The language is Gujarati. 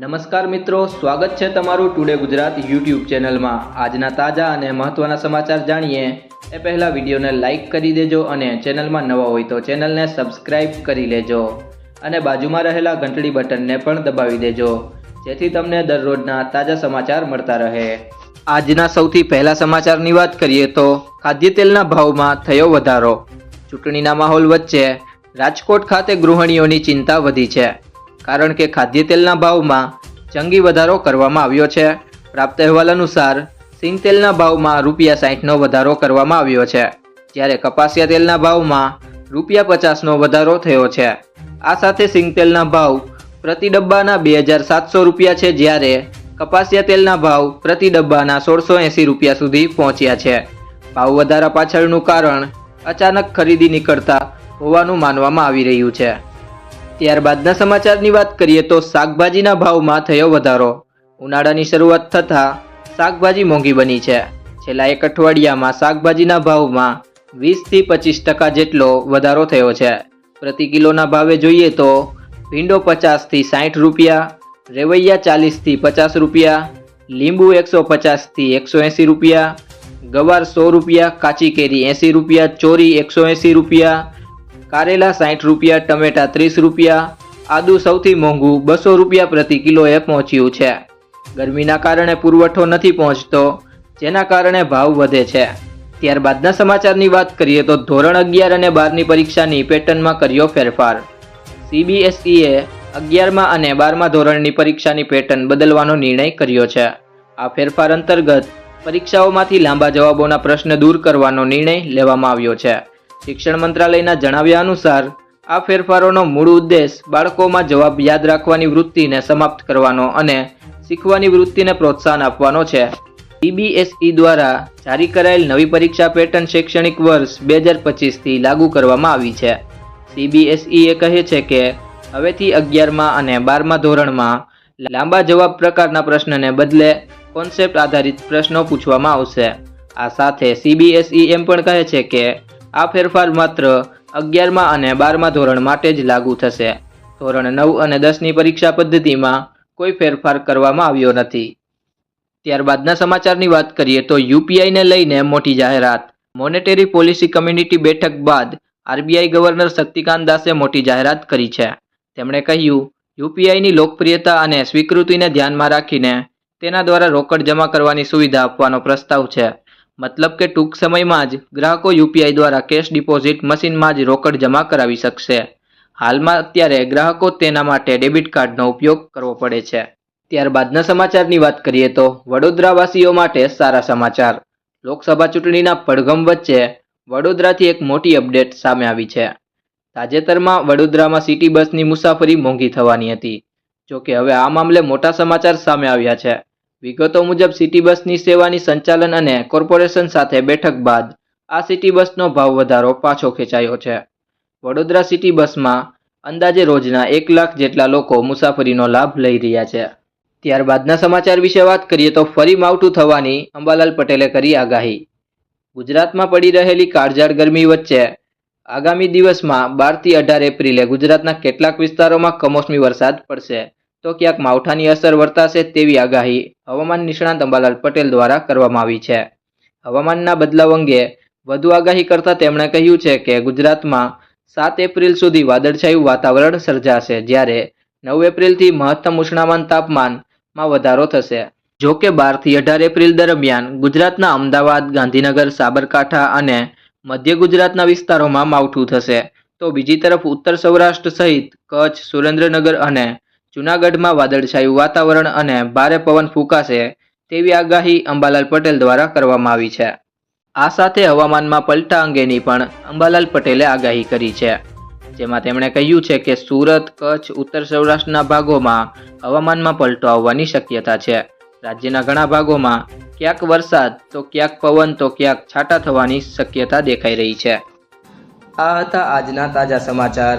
નમસ્કાર મિત્રો, સ્વાગત છે તમારું ટુડે ગુજરાત યુટ્યુબ ચેનલમાં. આજના તાજા અને મહત્ત્વના સમાચાર જાણીએ. એ પહેલાં વિડીયોને લાઇક કરી દેજો અને ચેનલમાં નવા હોય તો ચેનલને સબસ્ક્રાઇબ કરી લેજો. અને બાજુમાં રહેલા ઘંટડી બટનને પણ દબાવી દેજો, જેથી તમને દરરોજના તાજા સમાચાર મળતા રહે. આજના સૌથી પહેલા સમાચારની વાત કરીએ તો ખાદ્ય તેલના ભાવમાં થયો વધારો. ચૂંટણીના માહોલ વચ્ચે રાજકોટ ખાતે ગૃહિણીઓની ચિંતા વધી છે. કારણ કે ખાદ્ય તેલના ભાવમાં જંગી વધારો કરવામાં આવ્યો છે. પ્રાપ્ત અહેવાલ અનુસાર સિંગ તેલના ભાવમાં રૂપિયા સાહીઠનો વધારો કરવામાં આવ્યો છે. જ્યારે કપાસિયા તેલના ભાવમાં રૂપિયા પચાસનો વધારો થયો છે. આ સાથે સિંગ તેલના ભાવ પ્રતિ ડબ્બાના બે હજાર સાતસો રૂપિયા છે જ્યારે કપાસિયા તેલના ભાવ પ્રતિ ડબ્બાના સોળસો એંસી રૂપિયા સુધી પહોંચ્યા છે. ભાવ વધારા પાછળનું કારણ અચાનક ખરીદી નીકળતા હોવાનું માનવામાં આવી રહ્યું છે. ત્યારબાદના સમાચારની વાત કરીએ તો શાકભાજીના ભાવમાં થયો વધારો. ઉનાળાની શરૂઆત થતાં શાકભાજી મોંઘી બની છે. છેલ્લા એક અઠવાડિયામાં શાકભાજીના ભાવમાં વીસથી પચીસ ટકા જેટલો વધારો થયો છે. પ્રતિ કિલોના ભાવે જોઈએ તો ભીંડો પચાસથી સાઠ રૂપિયા, રેવૈયા ચાલીસથી પચાસ રૂપિયા, લીંબુ એકસો પચાસથી એકસો એંસી રૂપિયા, ગવાર સો રૂપિયા, કાચી કેરી એંસી રૂપિયા, ચોરી એકસો એંસી રૂપિયા કારેલા સાઠ રૂપિયા, ટમેટા ત્રીસ રૂપિયા, આદુ સૌથી મોંઘું બસો રૂપિયા પ્રતિ કિલોએ પહોંચ્યું છે. ગરમીના કારણે પુરવઠો નથી પહોંચતો, જેના કારણે ભાવ વધે છે. ત્યારબાદના સમાચારની વાત કરીએ તો ધોરણ અગિયાર અને બારની પરીક્ષાની પેટર્નમાં કર્યો ફેરફાર. સીબીએસઈએ અગિયારમાં અને બારમા ધોરણની પરીક્ષાની પેટર્ન બદલવાનો નિર્ણય કર્યો છે. આ ફેરફાર અંતર્ગત પરીક્ષાઓમાંથી લાંબા જવાબોના પ્રશ્ન દૂર કરવાનો નિર્ણય લેવામાં આવ્યો છે. શિક્ષણ મંત્રાલયના જણાવ્યા અનુસાર, આ ફેરફારોનો મૂળ ઉદ્દેશ બાળકોમાં જવાબ યાદ રાખવાની વૃત્તિને સમાપ્ત કરવાનો અને શીખવાની વૃત્તિને પ્રોત્સાહન આપવાનો છે. સીબીએસઈ દ્વારા જારી કરાયેલ નવી પરીક્ષા પેટર્ન શૈક્ષણિક વર્ષ બે હજાર પચીસથી લાગુ કરવામાં આવી છે. સીબીએસઈએ કહે છે કે, હવેથી અગિયારમાં અને બારમા ધોરણમાં લાંબા જવાબ પ્રકારના પ્રશ્નને બદલે કોન્સેપ્ટ આધારિત પ્રશ્નો પૂછવામાં આવશે. આ સાથે સીબીએસઈ એમ પણ કહે છે કે આ ફેરફાર માત્ર અગિયારમાં અને બારમા ધોરણ માટે જ લાગુ થશે. ધોરણ નવ અને દસની પરીક્ષા પદ્ધતિમાં કોઈ ફેરફાર કરવામાં આવ્યો નથી. ત્યારબાદના સમાચારની વાત કરીએ તો યુપીઆઈને લઈને મોટી જાહેરાત. મોનેટરી પોલિસી કમ્યુનિટી બેઠક બાદ આરબીઆઈ ગવર્નર શક્તિકાંત દાસે મોટી જાહેરાત કરી છે. તેમણે કહ્યું, યુપીઆઈની લોકપ્રિયતા અને સ્વીકૃતિને ધ્યાનમાં રાખીને તેના દ્વારા રોકડ જમા કરવાની સુવિધા આપવાનો પ્રસ્તાવ છે. મતલબ કે ટૂંક સમયમાં જ ગ્રાહકો યુપીઆઈ દ્વારા કેશ ડિપોઝિટ મશીનમાં જ રોકડ જમા કરાવી શકશે. હાલમાં અત્યારે ગ્રાહકો તેના માટે ડેબિટ કાર્ડનો ઉપયોગ કરવો પડે છે. ત્યારબાદના સમાચારની વાત કરીએ તો વડોદરાવાસીઓ માટે સારા સમાચાર. લોકસભા ચૂંટણીના પડઘમ વચ્ચે વડોદરાથી એક મોટી અપડેટ સામે આવી છે. તાજેતરમાં વડોદરામાં સિટી બસની મુસાફરી મોંઘી થવાની હતી. જોકે હવે આ મામલે મોટા સમાચાર સામે આવ્યા છે. વિગતો મુજબ સિટી બસની સેવાની સંચાલન અને કોર્પોરેશન સાથે બેઠક બાદ આ સિટી બસનો ભાવ વધારો પાછો ખેંચાયો છે. વડોદરા સિટી બસમાં અંદાજે રોજના એક લાખ જેટલા લોકો મુસાફરીનો લાભ લઈ રહ્યા છે. ત્યારબાદના સમાચાર વિશે વાત કરીએ તો ફરી માવઠું થવાની અંબાલાલ પટેલે કરી આગાહી. ગુજરાતમાં પડી રહેલી કાળઝાળ ગરમી વચ્ચે આગામી દિવસમાં બારથી અઢાર એપ્રિલે ગુજરાતના કેટલાક વિસ્તારોમાં કમોસમી વરસાદ પડશે. તો ક્યાંક માવઠાની અસર વર્તાશે તેવી આગાહી હવામાન નિષ્ણાંત અંબાલાલ પટેલ દ્વારા કરવામાં આવી છે. હવામાનના બદલાવ અંગે વધુ આગાહી કરતા તેમણે કહ્યું છે કે ગુજરાતમાં સાત એપ્રિલ સુધી વાદળછાયું વાતાવરણ સર્જાશે, જ્યારે નવ એપ્રિલથી મહત્તમ ઉષ્ણામાન તાપમાનમાં વધારો થશે. જો કે બારથી અઢાર એપ્રિલ દરમિયાન ગુજરાતના અમદાવાદ, ગાંધીનગર, સાબરકાંઠા અને મધ્ય ગુજરાતના વિસ્તારોમાં માવઠું થશે. તો બીજી તરફ ઉત્તર સૌરાષ્ટ્ર સહિત કચ્છ, સુરેન્દ્રનગર અને જૂનાગઢમાં વાદળછાયું વાતાવરણ અને ભારે પવન ફૂંકાશે તેવી આગાહી અંબાલાલ પટેલ દ્વારા કરવામાં આવી છે. આ સાથે હવામાનમાં પલટા અંગેની પણ અંબાલાલ પટેલે આગાહી કરી છે. જેમાં તેમણે કહ્યું છે કે સુરત, કચ્છ, ઉત્તર સૌરાષ્ટ્રના ભાગોમાં હવામાનમાં પલટો આવવાની શક્યતા છે. રાજ્યના ઘણા ભાગોમાં ક્યાંક વરસાદ, તો ક્યાંક પવન, તો ક્યાંક છાંટા થવાની શક્યતા દેખાઈ રહી છે. આ હતા આજના તાજા સમાચાર.